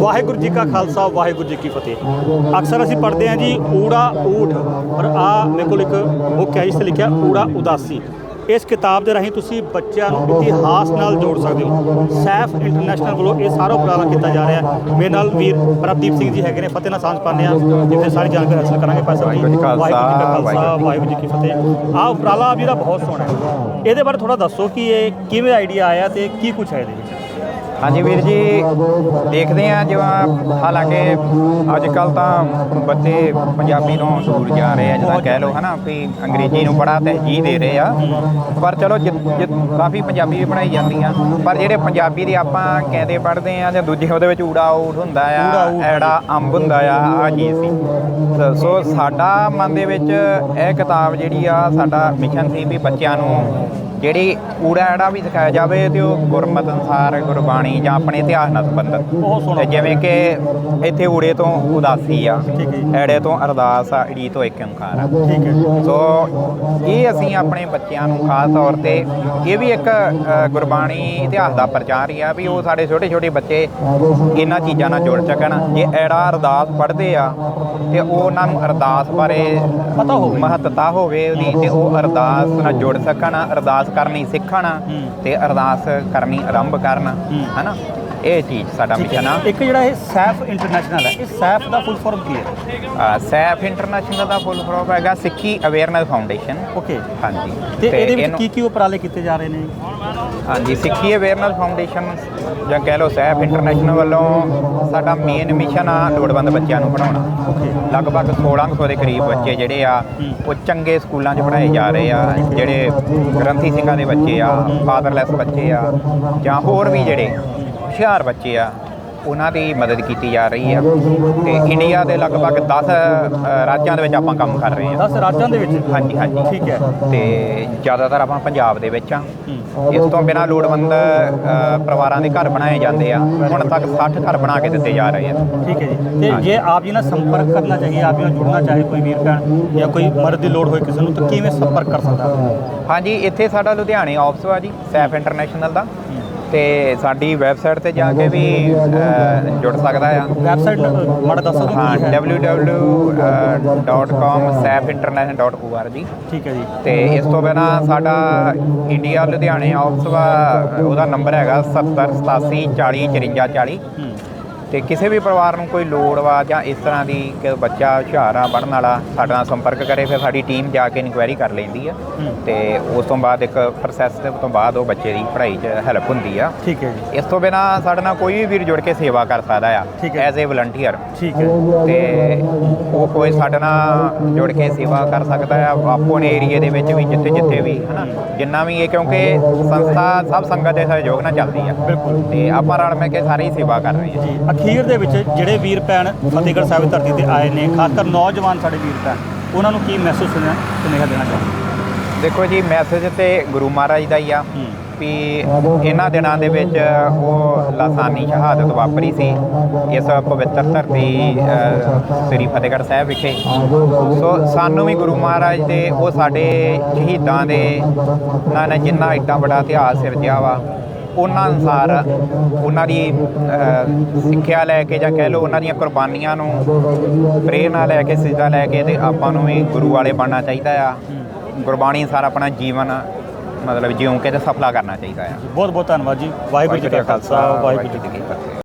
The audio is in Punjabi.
ਵਾਹਿਗੁਰੂ ਜੀ ਕਾ ਖਾਲਸਾ ਵਾਹਿਗੁਰੂ ਜੀ ਕੀ ਫਤਿਹ। ਅਕਸਰ ਅਸੀਂ ਪੜ੍ਹਦੇ ਹਾਂ ਜੀ ਊੜਾ ਊਠ। ਪਰ ਆ ਮੇਰੇ ਕੋਲ ਇੱਕ ਬੁੱਕ ਹੈ ਜਿਸ ਤੇ ਲਿਖਿਆ ਊੜਾ ਉਦਾਸੀ। ਇਸ ਕਿਤਾਬ ਦੇ ਰਾਹੀਂ ਤੁਸੀਂ ਬੱਚਿਆਂ ਨੂੰ ਇਤਿਹਾਸ ਨਾਲ ਜੋੜ ਸਕਦੇ ਹੋ। ਸੈਫ ਇੰਟਰਨੈਸ਼ਨਲ ਵੱਲੋਂ ਇਹ ਸਾਰਾ ਉਪਰਾਲਾ ਕੀਤਾ ਜਾ ਰਿਹਾ ਹੈ। ਮੇਰੇ ਨਾਲ ਵੀਰ ਪ੍ਰਭਦੀਪ ਸਿੰਘ ਜੀ ਹੈਗੇ ਨੇ ਫਤਿਹ ਨਾਲ ਸਾਂਝ ਪਾਉਂਦੇ ਆ ਜਿੱਥੇ ਸਾਰੀ ਜਾਣਕਾਰੀ ਹਾਸਲ ਕਰਾਂਗੇ। ਪਾਸਾ ਵਾਹਿਗੁਰੂ ਜੀ ਕਾ ਖਾਲਸਾ, ਵਾਹਿਗੁਰੂ ਜੀ ਕੀ ਫਤਿਹ। ਆਹ ਉਪਰਾਲਾ ਵੀਰਾ ਬਹੁਤ ਸੋਹਣਾ ਹੈ। ਇਹਦੇ ਬਾਰੇ ਥੋੜਾ ਦੱਸੋ ਕਿ ਇਹ ਕਿਵੇਂ ਆਈਡੀਆ ਆਇਆ ਤੇ ਕੀ ਕੁਝ ਹੈ ਇਹਦੇ ਵਿੱਚ? ਹਾਂਜੀ ਵੀਰ ਜੀ ਦੇਖਦੇ ਆ ਜਿਵੇਂ ਹਾਲਾਂਕਿ ਅੱਜ ਕੱਲ ਤਾਂ ਬੱਚੇ ਪੰਜਾਬੀ ਤੋਂ ਦੂਰ ਜਾ ਰਹੇ ਆ ਜਿੱਦਾਂ ਕਹਿ ਲਓ ਹਨਾ ਵੀ ਅੰਗਰੇਜ਼ੀ ਨੂੰ ਬੜਾ ਤਰਜੀਹ ਦੇ ਰਹੇ ਆ ਪਰ ਚਲੋ ਜਿ- ਜਿ- ਕਾਫੀ ਪੰਜਾਬੀ ਵੀ ਪੜਾਈ ਜਾਂਦੀ ਆ ਪਰ ਜਿਹੜੇ ਪੰਜਾਬੀ ਦੇ ਆਪਾਂ ਕਹਿੰਦੇ ਪੜ੍ਹਦੇ ਆ ਜਾਂ ਦੂਜੇ ਉਹਦੇ ਵਿੱਚ ਊੜਾ ਊਠ ਹੁੰਦਾ ਆ। ਐੜਾ ਅੰਬ ਹੁੰਦਾ ਆ ਆ ਚੀਜ਼ ਸੀ ਸੋ ਸਾਡਾ ਮਨ ਦੇ ਵਿੱਚ ਇਹ ਕਿਤਾਬ ਜਿਹੜੀ ਆ ਸਾਡਾ ਮਿਸ਼ਨ ਸੀ ਵੀ ਬੱਚਿਆਂ ਨੂੰ ਜਿਹੜੀ ਊੜਾ ਐੜਾ ਵੀ ਸਿਖਾਇਆ ਜਾਵੇ ਤੇ ਉਹ ਗੁਰਮਤ ਅਨੁਸਾਰ ਗੁਰਬਾਣੀ ਜਾਂ ਆਪਣੇ ਇਤਿਹਾਸ ਨਾਲ ਸੰਬੰਧਿਤ। ਤੇ ਜਿਵੇਂ ਕਿ ਇੱਥੇ ਊੜੇ ਤੋਂ ਉਦਾਸੀ ਆ। ਐੜੇ ਤੋਂ ਅਰਦਾਸ ਆ ਈੜੀ ਤੋਂ ਇੱਕ ਓੰਕਾਰ ਆ ਠੀਕ ਹੈ ਜੀ ਸੋ ਇਹ ਅਸੀਂ ਆਪਣੇ ਬੱਚਿਆਂ ਨੂੰ ਖਾਸ ਤੌਰ ਤੇ ਇਹ ਵੀ ਇੱਕ ਗੁਰਬਾਣੀ ਇਤਿਹਾਸ ਦਾ ਪ੍ਰਚਾਰ ਹੀ ਆ ਵੀ ਉਹ ਸਾਡੇ ਛੋਟੇ ਛੋਟੇ ਬੱਚੇ ਇਹਨਾਂ ਚੀਜ਼ਾਂ ਨਾਲ ਜੁੜ ਸਕਣ ਜੇ ਐੜਾ ਅਰਦਾਸ ਪੜ੍ਹਦੇ ਆ ਤੇ ਉਹ ਉਹਨਾਂ ਨੂੰ ਅਰਦਾਸ ਬਾਰੇ ਪਤਾ ਹੋਵੇ। ਮਹੱਤਤਾ ਹੋਵੇ ਉਹਦੀ ਤੇ ਉਹ ਅਰਦਾਸ ਨਾਲ ਜੁੜ ਸਕਣ ਅਰਦਾਸ ਕਰਨੀ ਸਿੱਖਣ। ਤੇ ਅਰਦਾਸ ਕਰਨੀ ਆਰੰਭ ਕਰਨ। ਹਨਾ ਇਹ ਚੀਜ਼ ਸਾਡਾ ਮਿਸ਼ਨ ਆ। ਇੱਕ ਜਿਹੜਾ ਇਹ ਸੈਫ ਇੰਟਰਨੈਸ਼ਨਲ ਹੈ ਇਹ ਸੈਫ ਦਾ ਫੁੱਲ ਫਾਰਮ ਕੀ ਹੈ? ਸੈਫ ਇੰਟਰਨੈਸ਼ਨਲ ਦਾ ਫੁੱਲ ਫਰੋਮ ਹੈਗਾ ਸਿੱਖੀ ਅਵੇਅਰਨੈਸ ਫਾਊਂਡੇਸ਼ਨ ਓਕੇ ਹਾਂਜੀ। ਤੇ ਇਹਦੇ ਵਿੱਚ ਕੀ ਕੀ ਉਪਰਾਲੇ ਕੀਤੇ ਜਾ ਰਹੇ ਨੇ? ਹਾਂਜੀ ਸਿੱਖੀ ਅਵੇਅਰਨੈਸ ਫਾਊਂਡੇਸ਼ਨ ਜਾਂ ਕਹਿ ਲਓ ਸੈਫ ਇੰਟਰਨੈਸ਼ਨਲ ਵੱਲੋਂ ਸਾਡਾ ਮੇਨ ਮਿਸ਼ਨ ਆ ਲੋੜਵੰਦ ਬੱਚਿਆਂ ਨੂੰ ਪੜਾਉਣਾ ਓਕੇ ਲਗਭਗ 1600 ਦੇ ਕਰੀਬ ਬੱਚੇ ਜਿਹੜੇ ਆ। ਉਹ ਚੰਗੇ ਸਕੂਲਾਂ 'ਚ ਪੜ੍ਹਾਏ ਜਾ ਰਹੇ ਆ ਜਿਹੜੇ ਗ੍ਰੰਥੀ ਸਿੰਘਾਂ ਦੇ ਬੱਚੇ ਆ ਫਾਦਰਲੈਸ ਬੱਚੇ ਆ ਜਾਂ ਹੋਰ ਵੀ ਜਿਹੜੇ ਹੁਸ਼ਿਆਰ ਬੱਚੇ ਆ ਉਹਨਾਂ ਦੀ ਮਦਦ ਕੀਤੀ ਜਾ ਰਹੀ ਆ। ਤੇ ਇੰਡੀਆ ਦੇ ਲਗਭਗ 10 ਰਾਜਾਂ ਦੇ ਵਿੱਚ ਆਪਾਂ ਕੰਮ ਕਰ ਰਹੇ ਆ। 10 ਰਾਜਾਂ ਦੇ ਵਿੱਚ? ਹਾਂਜੀ ਹਾਂਜੀ। ਠੀਕ ਹੈ। ਤੇ ਜ਼ਿਆਦਾਤਰ ਆਪਾਂ ਪੰਜਾਬ ਦੇ ਵਿੱਚ ਆ। ਇਸ ਤੋਂ ਬਿਨਾਂ ਲੋੜਵੰਦ ਪਰਿਵਾਰਾਂ ਦੇ ਘਰ ਬਣਾਏ ਜਾਂਦੇ ਆ। ਹੁਣ ਤੱਕ 60 ਘਰ ਬਣਾ ਕੇ ਦਿੱਤੇ ਜਾ ਰਹੇ ਆ। ਠੀਕ ਹੈ ਜੀ। ਤੇ ਜੇ ਆਪ ਜੀ ਨਾਲ ਸੰਪਰਕ ਕਰਨਾ ਚਾਹੀਏ ਆਪ ਜੀ ਨਾਲ ਜੁੜਨਾ ਚਾਹੇ ਕੋਈ ਵੀਰ ਭੈਣ ਜਾਂ ਕੋਈ ਮਦਦ ਦੀ ਲੋੜ ਹੋਏ ਕਿਸੇ ਨੂੰ ਤਾਂ ਕਿਵੇਂ ਸੰਪਰਕ ਕਰ ਸਕਦਾ? ਹਾਂਜੀ ਇੱਥੇ ਸਾਡਾ ਲੁਧਿਆਣੇ ਆਫਿਸ ਵਾ ਜੀ ਸੈਫ ਇੰਟਰਨੈਸ਼ਨਲ ਦਾ। ਤੇ ਸਾਡੀ ਵੈਬਸਾਈਟ ਤੇ ਜਾ ਕੇ ਵੀ ਜੁੜ ਸਕਦਾ ਆ। ਵੈਬਸਾਈਟ ਮਾੜਾ ਦੱਸ ਹਾਂ www.comsafeinternational.org ਠੀਕ ਹੈ ਜੀ। ਤੇ ਇਸ ਤੋਂ ਬਿਨਾਂ ਸਾਡਾ ਇੰਡੀਆ ਲੁਧਿਆਣੇ ਆਫਿਸ ਵਾ ਉਹਦਾ ਨੰਬਰ ਹੈਗਾ 70 87 40 54 40 ਹੂੰ ਤੇ ਕਿਸੇ ਵੀ ਪਰਿਵਾਰ ਨੂੰ ਕੋਈ ਲੋੜ ਵਾ ਜਾਂ ਇਸ ਤਰ੍ਹਾਂ ਦੀ ਕਿ ਬੱਚਾ ਹੁਸ਼ਿਆਰ ਆ ਪੜ੍ਹਨ ਵਾਲਾ ਸਾਡੇ ਨਾਲ ਸੰਪਰਕ ਕਰੇ ਫਿਰ ਸਾਡੀ ਟੀਮ ਜਾ ਕੇ ਇਨਕੁਆਇਰੀ ਕਰ ਲੈਂਦੀ ਆ। ਹੂੰ। ਤੇ ਉਸ ਤੋਂ ਬਾਅਦ ਇੱਕ ਪ੍ਰੋਸੈਸ ਦੇ ਤੋਂ ਬਾਅਦ ਉਹ ਬੱਚੇ ਦੀ ਪੜ੍ਹਾਈ 'ਚ ਹੈਲਪ ਹੁੰਦੀ ਆ। ਠੀਕ ਹੈ ਜੀ। ਇਸ ਤੋਂ ਬਿਨਾਂ ਸਾਡੇ ਨਾਲ ਕੋਈ ਵੀ ਵੀਰ ਜੁੜ ਕੇ ਸੇਵਾ ਕਰ ਸਕਦਾ ਆ ਹੈ। ਐਜ਼ ਏ ਵਲੰਟੀਅਰ ਠੀਕ ਹੈ। ਤੇ ਉਹ ਕੋਈ ਸਾਡੇ ਨਾਲ ਜੁੜ ਕੇ ਸੇਵਾ ਕਰ ਸਕਦਾ ਆ ਆਪੋ ਨੇ ਏਰੀਏ ਦੇ ਵਿੱਚ ਵੀ ਜਿੱਥੇ ਜਿੱਥੇ ਵੀ ਹਨਾ? ਜਿੰਨਾ ਵੀ ਇਹ ਕਿਉਂਕਿ ਸੰਸਥਾ ਸਭ ਸੰਗਤ ਦੇ ਸਹਿਯੋਗ ਨਾਲ ਚੱਲਦੀ ਆ। ਬਿਲਕੁਲ। ਤੇ ਆਪਾਂ ਰਲ ਮਿਲ ਕੇ ਸਾਰੀ ਸੇਵਾ ਕਰ ਰਹੇ ਹਾਂ ਜੀ। ਅਖੀਰ ਦੇ ਵਿੱਚ ਜਿਹੜੇ ਵੀਰ ਭੈਣ ਫਤਿਹਗੜ੍ਹ ਸਾਹਿਬ ਦੀ ਧਰਤੀ ਤੇ ਆਏ ਨੇ ਖਾਸ ਕਰ ਨੌਜਵਾਨ ਸਾਡੇ ਵੀਰ ਭੈਣ ਉਹਨਾਂ ਨੂੰ ਕੀ ਮੈਸੇਜ ਸੁਣਿਆ ਸੁਨੇਹਾ ਦੇਣਾ ਚਾਹੁੰਦੇ ਦੇਖੋ ਜੀ ਮੈਸੇਜ ਤੇ ਗੁਰੂ ਮਹਾਰਾਜ ਦਾ ਹੀ ਆ ਵੀ ਇਹਨਾਂ ਦਿਨਾਂ ਦੇ ਵਿੱਚ ਉਹ ਲਾਸਾਨੀ ਸ਼ਹਾਦਤ ਵਾਪਰੀ ਸੀ ਇਸ ਪਵਿੱਤਰ ਧਰਤੀ ਸ੍ਰੀ ਫਤਿਹਗੜ੍ਹ ਸਾਹਿਬ ਵਿਖੇ। ਸੋ ਸਾਨੂੰ ਵੀ ਗੁਰੂ ਮਹਾਰਾਜ ਦੇ ਉਹ ਸਾਡੇ ਸ਼ਹੀਦਾਂ ਦੇ ਨਾ ਨਾ ਜਿੰਨਾ ਏਡਾ ਵੱਡਾ ਇਤਿਹਾਸ ਸਿਰਜਿਆ ਵਾ ਉਹਨਾਂ ਅਨੁਸਾਰ ਉਹਨਾਂ ਦੀ ਸਿੱਖਿਆ ਲੈ ਕੇ ਜਾਂ ਕਹਿ ਲਓ ਉਹਨਾਂ ਦੀਆਂ ਕੁਰਬਾਨੀਆਂ ਨੂੰ ਪ੍ਰੇਰਨਾ ਲੈ ਕੇ ਸਿੱਧਾ ਲੈ ਕੇ ਤੇ ਆਪਾਂ ਨੂੰ ਵੀ ਗੁਰੂ ਵਾਲੇ ਬਣਨਾ ਚਾਹੀਦਾ ਆ। ਗੁਰਬਾਣੀ ਅਨੁਸਾਰ ਆਪਣਾ ਜੀਵਨ ਮਤਲਬ ਜਿਉਂ ਕੇ ਤੇ ਸਫਲਾ ਕਰਨਾ ਚਾਹੀਦਾ ਆ। ਬਹੁਤ ਬਹੁਤ ਧੰਨਵਾਦ ਜੀ। ਵਾਹਿਗੁਰੂ ਜੀ ਕਾ ਖਾਲਸਾ ਵਾਹਿਗੁਰੂ ਜੀ ਕੀ ਫਤਿਹ।